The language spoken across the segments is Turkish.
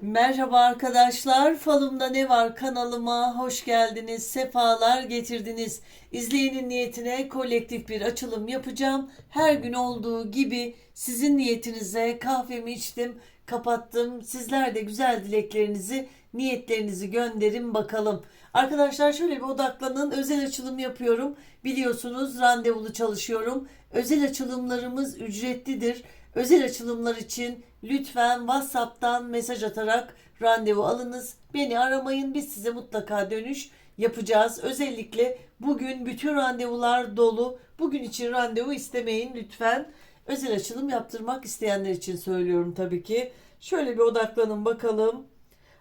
Merhaba arkadaşlar, Falımda Ne Var kanalıma hoş geldiniz, sefalar getirdiniz. İzleyenin niyetine kolektif bir açılım yapacağım. Her gün olduğu gibi sizin niyetinize kahvemi içtim, kapattım. Sizler de güzel dileklerinizi, niyetlerinizi gönderin bakalım. Arkadaşlar şöyle bir odaklanın, özel açılım yapıyorum. Biliyorsunuz randevulu çalışıyorum. Özel açılımlarımız ücretlidir. Özel açılımlar için lütfen WhatsApp'tan mesaj atarak randevu alınız. Beni aramayın biz size mutlaka dönüş yapacağız. Özellikle bugün bütün randevular dolu. Bugün için randevu istemeyin lütfen. Özel açılım yaptırmak isteyenler için söylüyorum tabii ki. Şöyle bir odaklanın bakalım.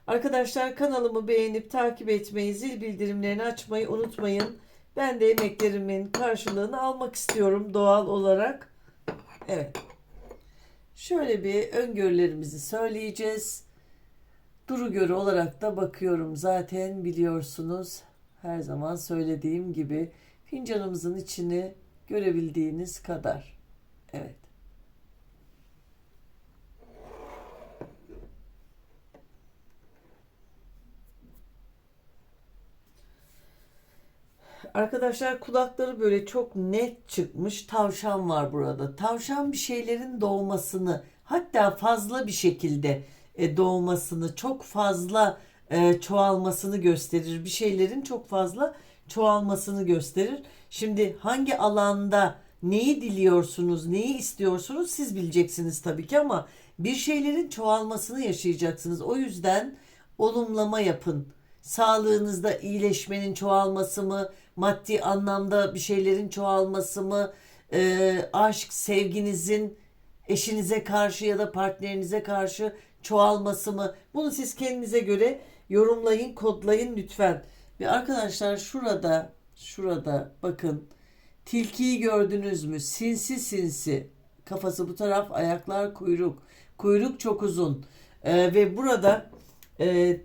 Arkadaşlar kanalımı beğenip takip etmeyi, zil bildirimlerini açmayı unutmayın. Ben de emeklerimin karşılığını almak istiyorum doğal olarak. Evet. Şöyle bir öngörülerimizi söyleyeceğiz. Duru görü olarak da bakıyorum zaten biliyorsunuz. Her zaman söylediğim gibi fincanımızın içini görebildiğiniz kadar. Evet. Arkadaşlar kulakları böyle çok net çıkmış. Tavşan var burada. Tavşan bir şeylerin doğmasını hatta fazla bir şekilde e, doğmasını, çok fazla e, çoğalmasını gösterir. Bir şeylerin çok fazla çoğalmasını gösterir. Şimdi hangi alanda neyi diliyorsunuz, neyi istiyorsunuz siz bileceksiniz tabii ki ama bir şeylerin çoğalmasını yaşayacaksınız. O yüzden olumlama yapın. Sağlığınızda iyileşmenin çoğalması mı, maddi anlamda bir şeylerin çoğalması mı, e, aşk, sevginizin eşinize karşı ya da partnerinize karşı çoğalması mı? Bunu siz kendinize göre yorumlayın, kodlayın lütfen. Ve arkadaşlar şurada, şurada bakın tilkiyi gördünüz mü? Sinsi sinsi. Kafası bu taraf, ayaklar kuyruk. Kuyruk çok uzun. E, ve burada e,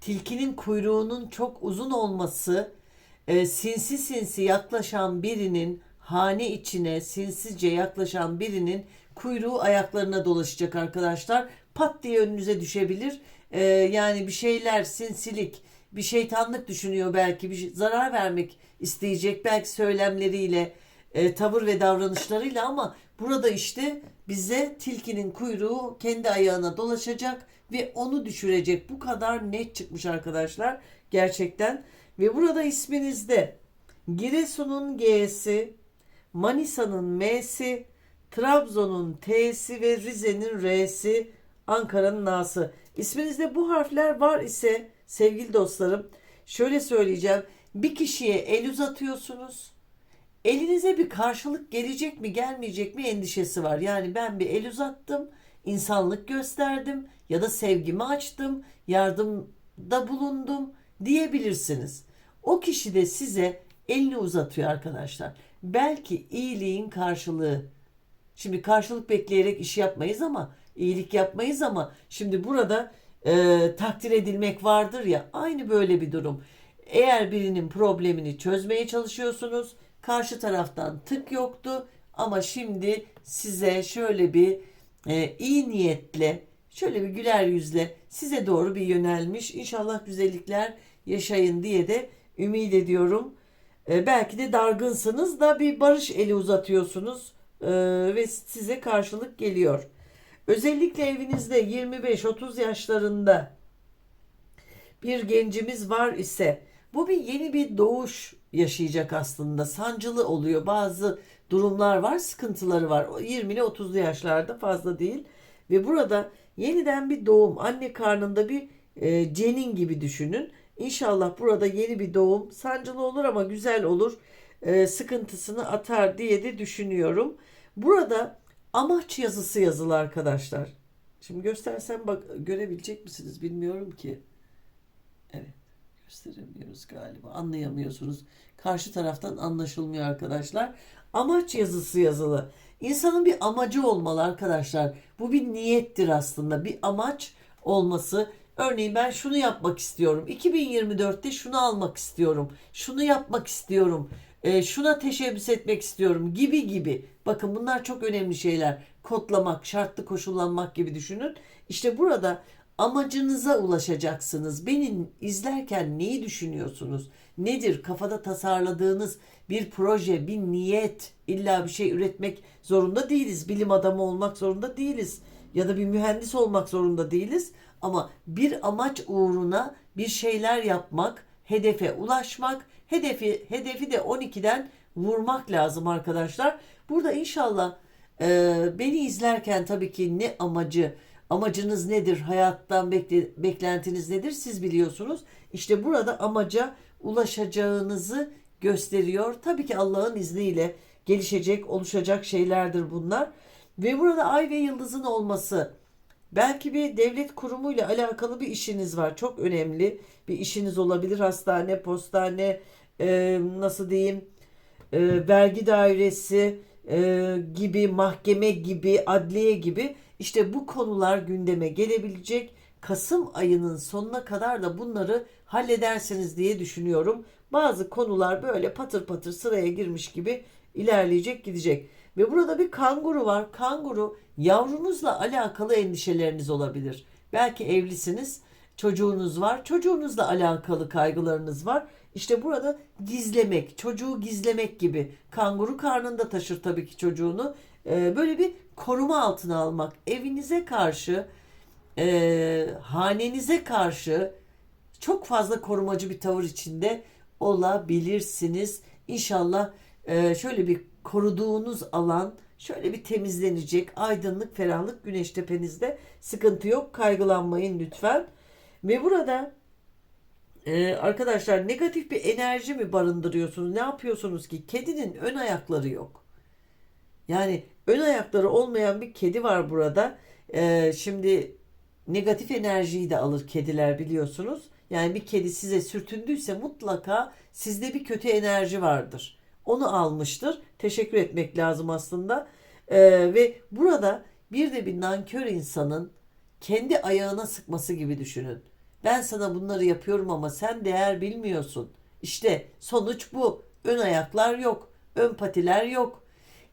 tilkinin kuyruğunun çok uzun olması e, sinsi sinsi yaklaşan birinin hane içine sinsizce yaklaşan birinin kuyruğu ayaklarına dolaşacak arkadaşlar. Pat diye önünüze düşebilir. E, yani bir şeyler sinsilik, bir şeytanlık düşünüyor belki, bir şey- zarar vermek isteyecek belki söylemleriyle, e, tavır ve davranışlarıyla ama burada işte bize tilkinin kuyruğu kendi ayağına dolaşacak ve onu düşürecek. Bu kadar net çıkmış arkadaşlar gerçekten. Ve burada isminizde Giresun'un G'si, Manisa'nın M'si, Trabzon'un T'si ve Rize'nin R'si, Ankara'nın Na'sı. İsminizde bu harfler var ise sevgili dostlarım şöyle söyleyeceğim. Bir kişiye el uzatıyorsunuz. Elinize bir karşılık gelecek mi gelmeyecek mi endişesi var. Yani ben bir el uzattım, insanlık gösterdim ya da sevgimi açtım, yardımda bulundum diyebilirsiniz. O kişi de size elini uzatıyor arkadaşlar. Belki iyiliğin karşılığı. Şimdi karşılık bekleyerek iş yapmayız ama iyilik yapmayız ama şimdi burada e, takdir edilmek vardır ya aynı böyle bir durum. Eğer birinin problemini çözmeye çalışıyorsunuz karşı taraftan tık yoktu ama şimdi size şöyle bir e, iyi niyetle şöyle bir güler yüzle size doğru bir yönelmiş. İnşallah güzellikler yaşayın diye de ümit ediyorum. E, belki de dargınsınız da bir barış eli uzatıyorsunuz e, ve size karşılık geliyor. Özellikle evinizde 25-30 yaşlarında bir gencimiz var ise bu bir yeni bir doğuş yaşayacak aslında. Sancılı oluyor. Bazı durumlar var, sıkıntıları var. O 20'li 30'lu yaşlarda fazla değil. Ve burada yeniden bir doğum, anne karnında bir e, cenin gibi düşünün. İnşallah burada yeni bir doğum sancılı olur ama güzel olur. E, sıkıntısını atar diye de düşünüyorum. Burada amaç yazısı yazılı arkadaşlar. Şimdi göstersem bak görebilecek misiniz bilmiyorum ki. Evet gösteremiyoruz galiba anlayamıyorsunuz. Karşı taraftan anlaşılmıyor arkadaşlar. Amaç yazısı yazılı. İnsanın bir amacı olmalı arkadaşlar. Bu bir niyettir aslında. Bir amaç olması. Örneğin ben şunu yapmak istiyorum. 2024'te şunu almak istiyorum. Şunu yapmak istiyorum. e, şuna teşebbüs etmek istiyorum gibi gibi. Bakın bunlar çok önemli şeyler. Kodlamak, şartlı koşullanmak gibi düşünün. İşte burada amacınıza ulaşacaksınız. Beni izlerken neyi düşünüyorsunuz? Nedir kafada tasarladığınız bir proje, bir niyet? İlla bir şey üretmek zorunda değiliz. Bilim adamı olmak zorunda değiliz. Ya da bir mühendis olmak zorunda değiliz. Ama bir amaç uğruna bir şeyler yapmak, hedefe ulaşmak, hedefi hedefi de 12'den vurmak lazım arkadaşlar. Burada inşallah e, beni izlerken tabii ki ne amacı, amacınız nedir, hayattan bekle, beklentiniz nedir siz biliyorsunuz. İşte burada amaca ulaşacağınızı gösteriyor. Tabii ki Allah'ın izniyle gelişecek, oluşacak şeylerdir bunlar. Ve burada ay ve yıldızın olması Belki bir devlet kurumuyla alakalı bir işiniz var. Çok önemli bir işiniz olabilir. Hastane, postane, e, nasıl diyeyim, e, vergi dairesi e, gibi, mahkeme gibi, adliye gibi. İşte bu konular gündeme gelebilecek. Kasım ayının sonuna kadar da bunları halledersiniz diye düşünüyorum. Bazı konular böyle patır patır sıraya girmiş gibi ilerleyecek gidecek. Ve burada bir kanguru var. Kanguru yavrunuzla alakalı endişeleriniz olabilir. Belki evlisiniz, çocuğunuz var. Çocuğunuzla alakalı kaygılarınız var. İşte burada gizlemek, çocuğu gizlemek gibi. Kanguru karnında taşır tabii ki çocuğunu. Ee, böyle bir koruma altına almak. Evinize karşı, e, hanenize karşı çok fazla korumacı bir tavır içinde olabilirsiniz. İnşallah e, şöyle bir koruduğunuz alan şöyle bir temizlenecek. Aydınlık, ferahlık güneş tepenizde. Sıkıntı yok. Kaygılanmayın lütfen. Ve burada e, arkadaşlar negatif bir enerji mi barındırıyorsunuz? Ne yapıyorsunuz ki? Kedinin ön ayakları yok. Yani ön ayakları olmayan bir kedi var burada. E, şimdi negatif enerjiyi de alır kediler biliyorsunuz. Yani bir kedi size sürtündüyse mutlaka sizde bir kötü enerji vardır onu almıştır. Teşekkür etmek lazım aslında. Ee, ve burada bir de bir nankör insanın kendi ayağına sıkması gibi düşünün. Ben sana bunları yapıyorum ama sen değer bilmiyorsun. İşte sonuç bu. Ön ayaklar yok. Ön patiler yok.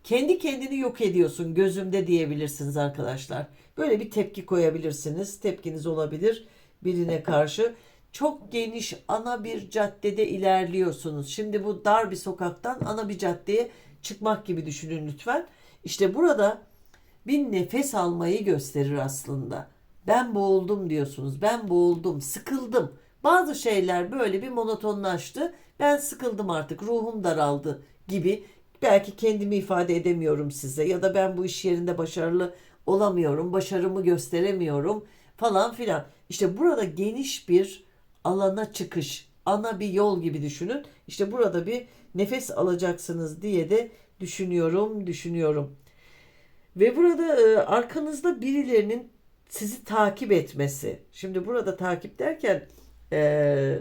Kendi kendini yok ediyorsun gözümde diyebilirsiniz arkadaşlar. Böyle bir tepki koyabilirsiniz. Tepkiniz olabilir birine karşı çok geniş ana bir caddede ilerliyorsunuz. Şimdi bu dar bir sokaktan ana bir caddeye çıkmak gibi düşünün lütfen. İşte burada bir nefes almayı gösterir aslında. Ben boğuldum diyorsunuz. Ben boğuldum, sıkıldım. Bazı şeyler böyle bir monotonlaştı. Ben sıkıldım artık, ruhum daraldı gibi. Belki kendimi ifade edemiyorum size ya da ben bu iş yerinde başarılı olamıyorum, başarımı gösteremiyorum falan filan. İşte burada geniş bir alana çıkış, ana bir yol gibi düşünün. İşte burada bir nefes alacaksınız diye de düşünüyorum, düşünüyorum. Ve burada e, arkanızda birilerinin sizi takip etmesi. Şimdi burada takip derken e,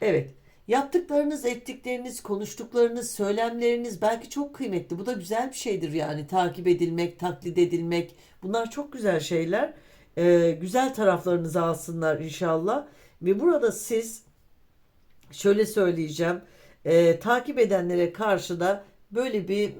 evet yaptıklarınız, ettikleriniz, konuştuklarınız, söylemleriniz belki çok kıymetli. Bu da güzel bir şeydir yani takip edilmek, taklit edilmek. Bunlar çok güzel şeyler. E, güzel taraflarınızı alsınlar inşallah. Ve burada siz şöyle söyleyeceğim. E, takip edenlere karşı da böyle bir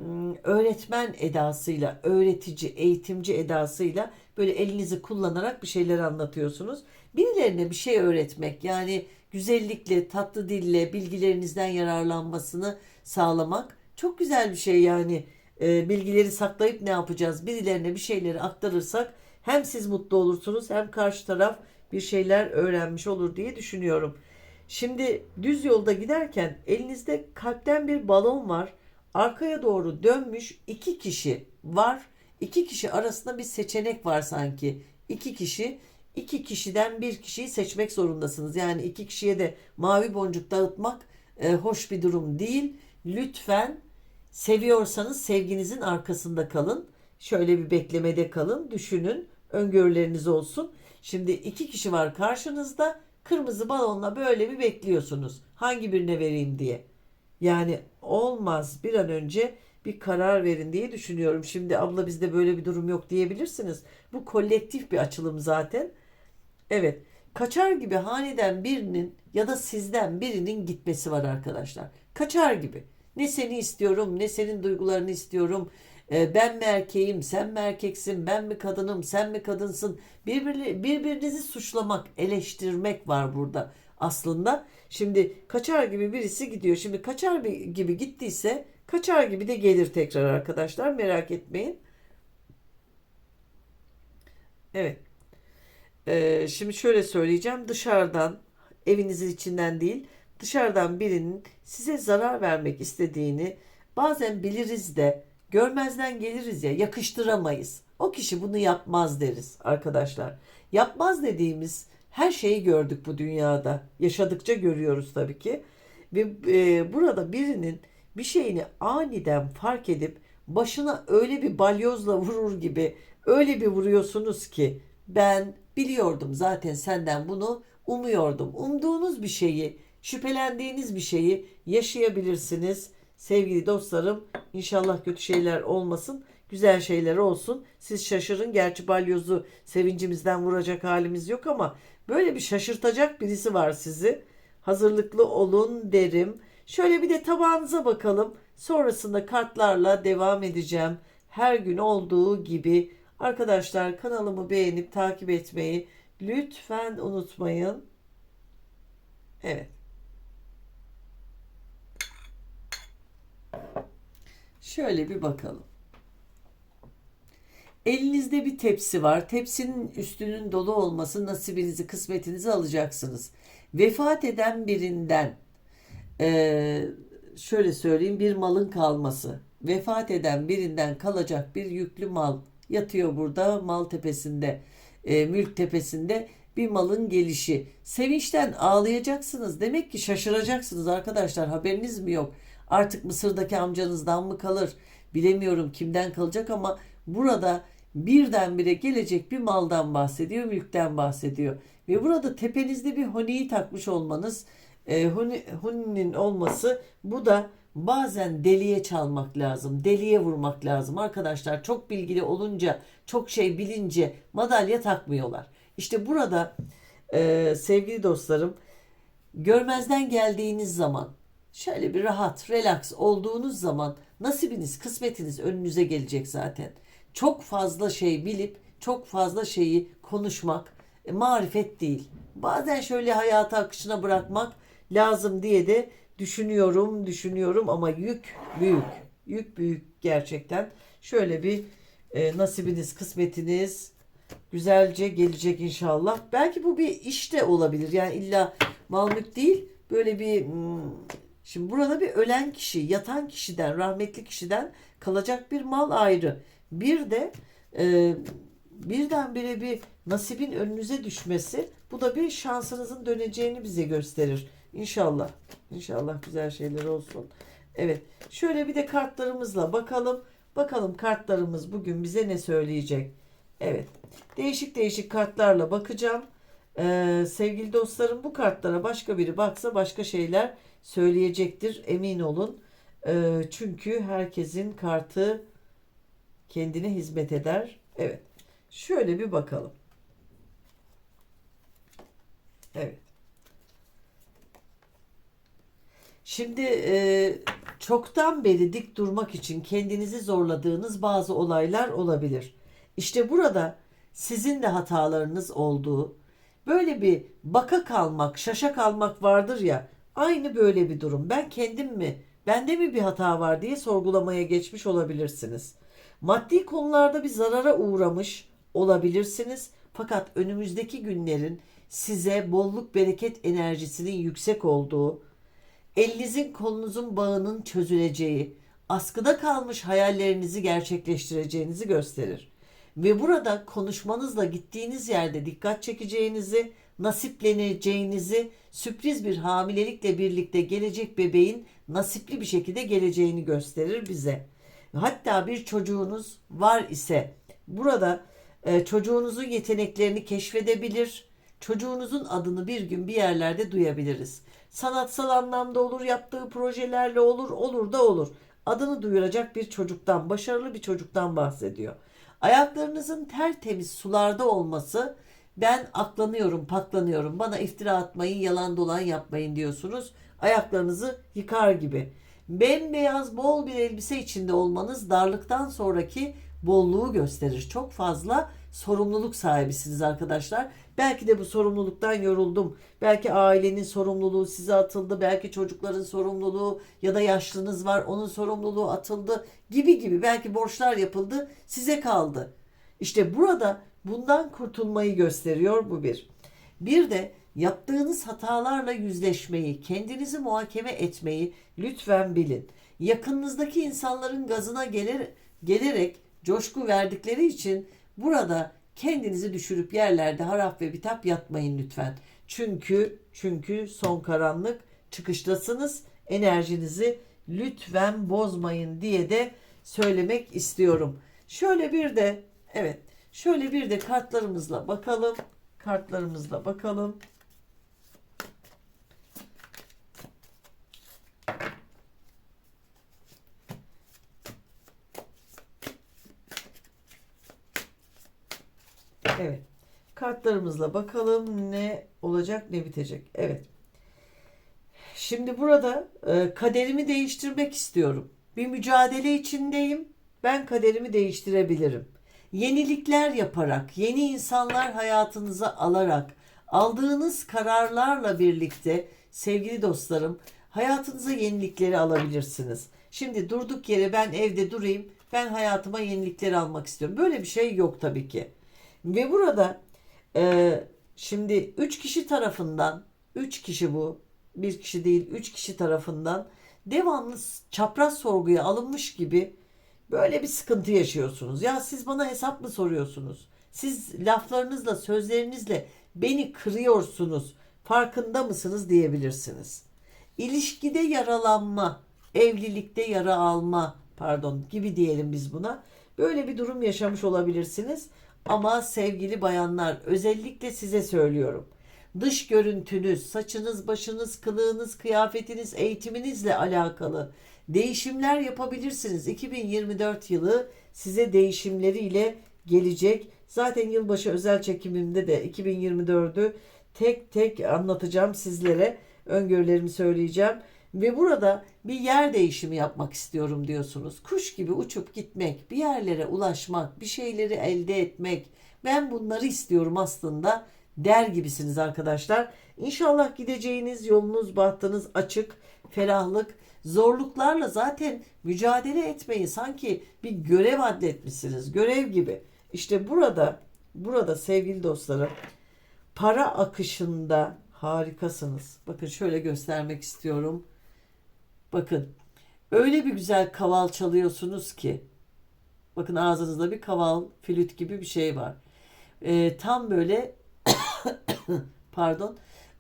öğretmen edasıyla, öğretici, eğitimci edasıyla böyle elinizi kullanarak bir şeyler anlatıyorsunuz. Birilerine bir şey öğretmek yani güzellikle, tatlı dille bilgilerinizden yararlanmasını sağlamak çok güzel bir şey yani. E, bilgileri saklayıp ne yapacağız? Birilerine bir şeyleri aktarırsak hem siz mutlu olursunuz hem karşı taraf bir şeyler öğrenmiş olur diye düşünüyorum. Şimdi düz yolda giderken elinizde kalpten bir balon var. Arkaya doğru dönmüş iki kişi var. İki kişi arasında bir seçenek var sanki. İki kişi iki kişiden bir kişiyi seçmek zorundasınız. Yani iki kişiye de mavi boncuk dağıtmak e, hoş bir durum değil. Lütfen seviyorsanız sevginizin arkasında kalın. Şöyle bir beklemede kalın, düşünün, öngörüleriniz olsun. Şimdi iki kişi var karşınızda. Kırmızı balonla böyle bir bekliyorsunuz. Hangi birine vereyim diye. Yani olmaz bir an önce bir karar verin diye düşünüyorum. Şimdi abla bizde böyle bir durum yok diyebilirsiniz. Bu kolektif bir açılım zaten. Evet. Kaçar gibi haneden birinin ya da sizden birinin gitmesi var arkadaşlar. Kaçar gibi. Ne seni istiyorum, ne senin duygularını istiyorum, e, ben mi erkeğim, sen mi erkeksin, ben mi kadınım, sen mi kadınsın. Birbiri, birbirinizi suçlamak, eleştirmek var burada aslında. Şimdi kaçar gibi birisi gidiyor. Şimdi kaçar gibi gittiyse kaçar gibi de gelir tekrar arkadaşlar. Merak etmeyin. Evet. Ee, şimdi şöyle söyleyeceğim. Dışarıdan, evinizin içinden değil, dışarıdan birinin size zarar vermek istediğini bazen biliriz de görmezden geliriz ya yakıştıramayız. O kişi bunu yapmaz deriz arkadaşlar. Yapmaz dediğimiz her şeyi gördük bu dünyada. Yaşadıkça görüyoruz tabii ki. Ve e, burada birinin bir şeyini aniden fark edip başına öyle bir balyozla vurur gibi öyle bir vuruyorsunuz ki ben biliyordum zaten senden bunu umuyordum. Umduğunuz bir şeyi, şüphelendiğiniz bir şeyi yaşayabilirsiniz. Sevgili dostlarım inşallah kötü şeyler olmasın. Güzel şeyler olsun. Siz şaşırın. Gerçi balyozu sevincimizden vuracak halimiz yok ama böyle bir şaşırtacak birisi var sizi. Hazırlıklı olun derim. Şöyle bir de tabağınıza bakalım. Sonrasında kartlarla devam edeceğim. Her gün olduğu gibi arkadaşlar kanalımı beğenip takip etmeyi lütfen unutmayın. Evet. Şöyle bir bakalım. Elinizde bir tepsi var. Tepsinin üstünün dolu olması nasibinizi, kısmetinizi alacaksınız. Vefat eden birinden eee, şöyle söyleyeyim bir malın kalması. Vefat eden birinden kalacak bir yüklü mal yatıyor burada mal tepesinde, e, mülk tepesinde bir malın gelişi. Sevinçten ağlayacaksınız. Demek ki şaşıracaksınız arkadaşlar. Haberiniz mi yok? Artık Mısır'daki amcanızdan mı kalır? Bilemiyorum kimden kalacak ama burada birdenbire gelecek bir maldan bahsediyor, mülkten bahsediyor. Ve burada tepenizde bir honiyi takmış olmanız, e, huni, huninin olması bu da bazen deliye çalmak lazım, deliye vurmak lazım. Arkadaşlar çok bilgili olunca, çok şey bilince madalya takmıyorlar. İşte burada e, sevgili dostlarım görmezden geldiğiniz zaman şöyle bir rahat, relax olduğunuz zaman nasibiniz, kısmetiniz önünüze gelecek zaten. Çok fazla şey bilip çok fazla şeyi konuşmak e, marifet değil. Bazen şöyle hayata akışına bırakmak lazım diye de düşünüyorum, düşünüyorum ama yük büyük. Yük büyük gerçekten. Şöyle bir e, nasibiniz, kısmetiniz güzelce gelecek inşallah. Belki bu bir iş de olabilir. Yani illa mal mülk değil. Böyle bir hmm, şimdi burada bir ölen kişi, yatan kişiden, rahmetli kişiden kalacak bir mal ayrı. Bir de e, birdenbire bir nasibin önünüze düşmesi bu da bir şansınızın döneceğini bize gösterir. İnşallah. İnşallah güzel şeyler olsun. Evet. Şöyle bir de kartlarımızla bakalım. Bakalım kartlarımız bugün bize ne söyleyecek. Evet. Değişik değişik kartlarla bakacağım. Ee, sevgili dostlarım bu kartlara başka biri baksa başka şeyler söyleyecektir. Emin olun. Ee, çünkü herkesin kartı kendine hizmet eder. Evet. Şöyle bir bakalım. Evet. Şimdi e, çoktan beri dik durmak için kendinizi zorladığınız bazı olaylar olabilir. İşte burada sizin de hatalarınız olduğu, böyle bir baka kalmak, şaşa kalmak vardır ya, aynı böyle bir durum. Ben kendim mi, bende mi bir hata var diye sorgulamaya geçmiş olabilirsiniz. Maddi konularda bir zarara uğramış olabilirsiniz. Fakat önümüzdeki günlerin size bolluk bereket enerjisinin yüksek olduğu, elinizin kolunuzun bağının çözüleceği, askıda kalmış hayallerinizi gerçekleştireceğinizi gösterir. Ve burada konuşmanızla gittiğiniz yerde dikkat çekeceğinizi, nasipleneceğinizi, sürpriz bir hamilelikle birlikte gelecek bebeğin nasipli bir şekilde geleceğini gösterir bize. Hatta bir çocuğunuz var ise burada e, çocuğunuzun yeteneklerini keşfedebilir, çocuğunuzun adını bir gün bir yerlerde duyabiliriz. Sanatsal anlamda olur, yaptığı projelerle olur, olur da olur. Adını duyuracak bir çocuktan, başarılı bir çocuktan bahsediyor. Ayaklarınızın tertemiz sularda olması ben aklanıyorum, paklanıyorum. Bana iftira atmayın, yalan dolan yapmayın diyorsunuz. Ayaklarınızı yıkar gibi. Bembeyaz bol bir elbise içinde olmanız darlıktan sonraki bolluğu gösterir. Çok fazla sorumluluk sahibisiniz arkadaşlar. Belki de bu sorumluluktan yoruldum. Belki ailenin sorumluluğu size atıldı. Belki çocukların sorumluluğu ya da yaşlınız var onun sorumluluğu atıldı gibi gibi. Belki borçlar yapıldı size kaldı. İşte burada bundan kurtulmayı gösteriyor bu bir. Bir de yaptığınız hatalarla yüzleşmeyi, kendinizi muhakeme etmeyi lütfen bilin. Yakınınızdaki insanların gazına gelir, gelerek coşku verdikleri için burada kendinizi düşürüp yerlerde harap ve bitap yatmayın lütfen. Çünkü çünkü son karanlık çıkıştasınız. Enerjinizi lütfen bozmayın diye de söylemek istiyorum. Şöyle bir de evet şöyle bir de kartlarımızla bakalım. Kartlarımızla bakalım. Evet. Kartlarımızla bakalım ne olacak ne bitecek. Evet. Şimdi burada e, kaderimi değiştirmek istiyorum. Bir mücadele içindeyim. Ben kaderimi değiştirebilirim. Yenilikler yaparak, yeni insanlar hayatınıza alarak, aldığınız kararlarla birlikte sevgili dostlarım hayatınıza yenilikleri alabilirsiniz. Şimdi durduk yere ben evde durayım, ben hayatıma yenilikleri almak istiyorum. Böyle bir şey yok tabii ki. Ve burada e, şimdi 3 kişi tarafından 3 kişi bu bir kişi değil 3 kişi tarafından devamlı çapraz sorguya alınmış gibi böyle bir sıkıntı yaşıyorsunuz. Ya siz bana hesap mı soruyorsunuz? Siz laflarınızla sözlerinizle beni kırıyorsunuz. Farkında mısınız diyebilirsiniz. İlişkide yaralanma, evlilikte yara alma pardon gibi diyelim biz buna. Böyle bir durum yaşamış olabilirsiniz. Ama sevgili bayanlar özellikle size söylüyorum. Dış görüntünüz, saçınız, başınız, kılığınız, kıyafetiniz, eğitiminizle alakalı değişimler yapabilirsiniz. 2024 yılı size değişimleriyle gelecek. Zaten yılbaşı özel çekimimde de 2024'ü tek tek anlatacağım sizlere. Öngörülerimi söyleyeceğim. Ve burada bir yer değişimi yapmak istiyorum diyorsunuz. Kuş gibi uçup gitmek, bir yerlere ulaşmak, bir şeyleri elde etmek. Ben bunları istiyorum aslında der gibisiniz arkadaşlar. İnşallah gideceğiniz yolunuz, bahtınız açık, ferahlık, zorluklarla zaten mücadele etmeyi sanki bir görev adletmişsiniz. Görev gibi. İşte burada, burada sevgili dostlarım, para akışında harikasınız. Bakın şöyle göstermek istiyorum. Bakın öyle bir güzel kaval çalıyorsunuz ki. Bakın ağzınızda bir kaval, flüt gibi bir şey var. Ee, tam böyle pardon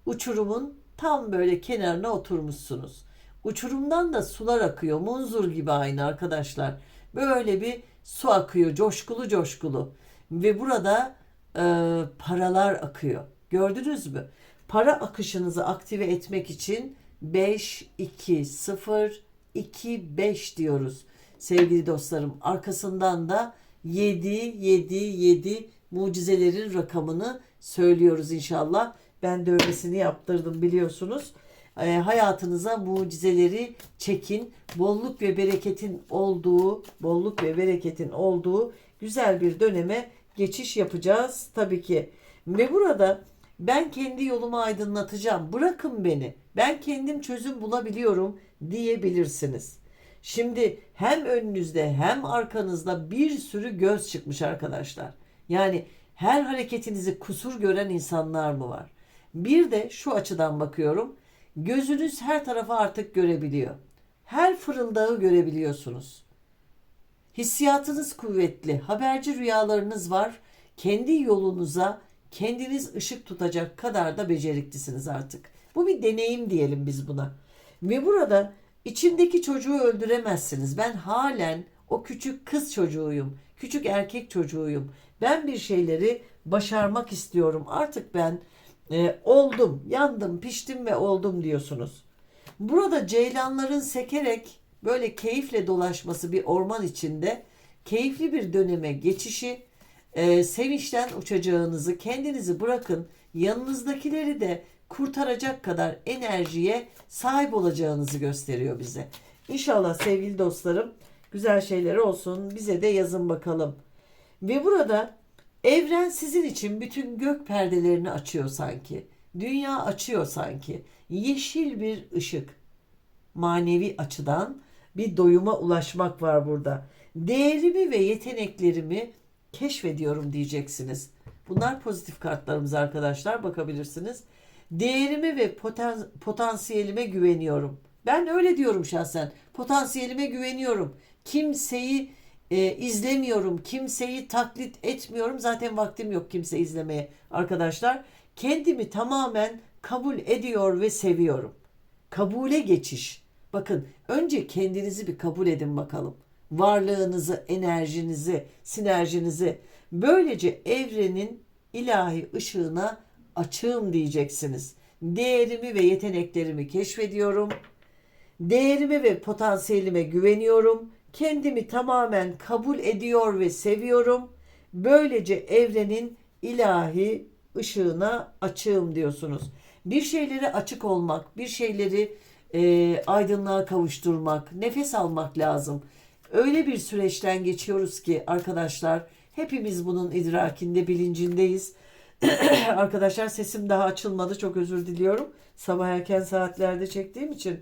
uçurumun tam böyle kenarına oturmuşsunuz. Uçurumdan da sular akıyor. Munzur gibi aynı arkadaşlar. Böyle bir su akıyor. Coşkulu coşkulu. Ve burada e, paralar akıyor. Gördünüz mü? Para akışınızı aktive etmek için 5, 2, 0, 2, 5 diyoruz. Sevgili dostlarım arkasından da 7, 7, 7 mucizelerin rakamını söylüyoruz inşallah. Ben dövmesini yaptırdım biliyorsunuz. E, hayatınıza mucizeleri çekin. Bolluk ve bereketin olduğu, bolluk ve bereketin olduğu güzel bir döneme geçiş yapacağız tabii ki. Ve burada ben kendi yolumu aydınlatacağım. Bırakın beni. Ben kendim çözüm bulabiliyorum diyebilirsiniz. Şimdi hem önünüzde hem arkanızda bir sürü göz çıkmış arkadaşlar. Yani her hareketinizi kusur gören insanlar mı var? Bir de şu açıdan bakıyorum. Gözünüz her tarafa artık görebiliyor. Her fırıldağı görebiliyorsunuz. Hissiyatınız kuvvetli, haberci rüyalarınız var. Kendi yolunuza kendiniz ışık tutacak kadar da beceriklisiniz artık. Bu bir deneyim diyelim biz buna. Ve burada içindeki çocuğu öldüremezsiniz. Ben halen o küçük kız çocuğuyum. Küçük erkek çocuğuyum. Ben bir şeyleri başarmak istiyorum. Artık ben e, oldum, yandım, piştim ve oldum diyorsunuz. Burada ceylanların sekerek böyle keyifle dolaşması bir orman içinde keyifli bir döneme geçişi, e, sevinçten uçacağınızı kendinizi bırakın, yanınızdakileri de kurtaracak kadar enerjiye sahip olacağınızı gösteriyor bize. İnşallah sevgili dostlarım güzel şeyler olsun. Bize de yazın bakalım. Ve burada evren sizin için bütün gök perdelerini açıyor sanki. Dünya açıyor sanki. Yeşil bir ışık. Manevi açıdan bir doyuma ulaşmak var burada. Değerimi ve yeteneklerimi keşfediyorum diyeceksiniz. Bunlar pozitif kartlarımız arkadaşlar bakabilirsiniz. Değerime ve poten- potansiyelime güveniyorum. Ben öyle diyorum şahsen. Potansiyelime güveniyorum. Kimseyi e, izlemiyorum. Kimseyi taklit etmiyorum. Zaten vaktim yok kimse izlemeye arkadaşlar. Kendimi tamamen kabul ediyor ve seviyorum. Kabule geçiş. Bakın önce kendinizi bir kabul edin bakalım. Varlığınızı, enerjinizi, sinerjinizi. Böylece evrenin ilahi ışığına açığım diyeceksiniz. Değerimi ve yeteneklerimi keşfediyorum. Değerime ve potansiyelime güveniyorum. Kendimi tamamen kabul ediyor ve seviyorum. Böylece evrenin ilahi ışığına açığım diyorsunuz. Bir şeylere açık olmak, bir şeyleri e, aydınlığa kavuşturmak, nefes almak lazım. Öyle bir süreçten geçiyoruz ki arkadaşlar hepimiz bunun idrakinde, bilincindeyiz. arkadaşlar sesim daha açılmadı. Çok özür diliyorum. Sabah erken saatlerde çektiğim için.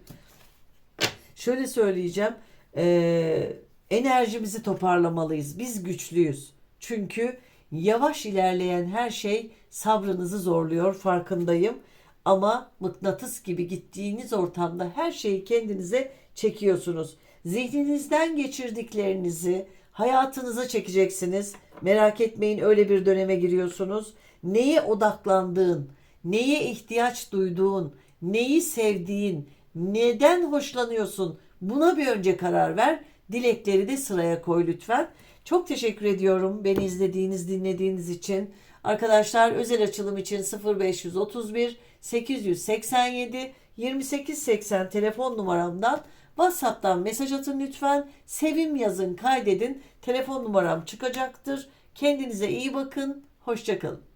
Şöyle söyleyeceğim. Ee, enerjimizi toparlamalıyız. Biz güçlüyüz. Çünkü yavaş ilerleyen her şey sabrınızı zorluyor farkındayım. Ama mıknatıs gibi gittiğiniz ortamda her şeyi kendinize çekiyorsunuz. Zihninizden geçirdiklerinizi hayatınıza çekeceksiniz. Merak etmeyin öyle bir döneme giriyorsunuz. Neye odaklandığın, neye ihtiyaç duyduğun, neyi sevdiğin, neden hoşlanıyorsun buna bir önce karar ver. Dilekleri de sıraya koy lütfen. Çok teşekkür ediyorum beni izlediğiniz, dinlediğiniz için. Arkadaşlar özel açılım için 0531 887 2880 telefon numaramdan WhatsApp'tan mesaj atın lütfen. Sevim yazın, kaydedin. Telefon numaram çıkacaktır. Kendinize iyi bakın. Hoşçakalın.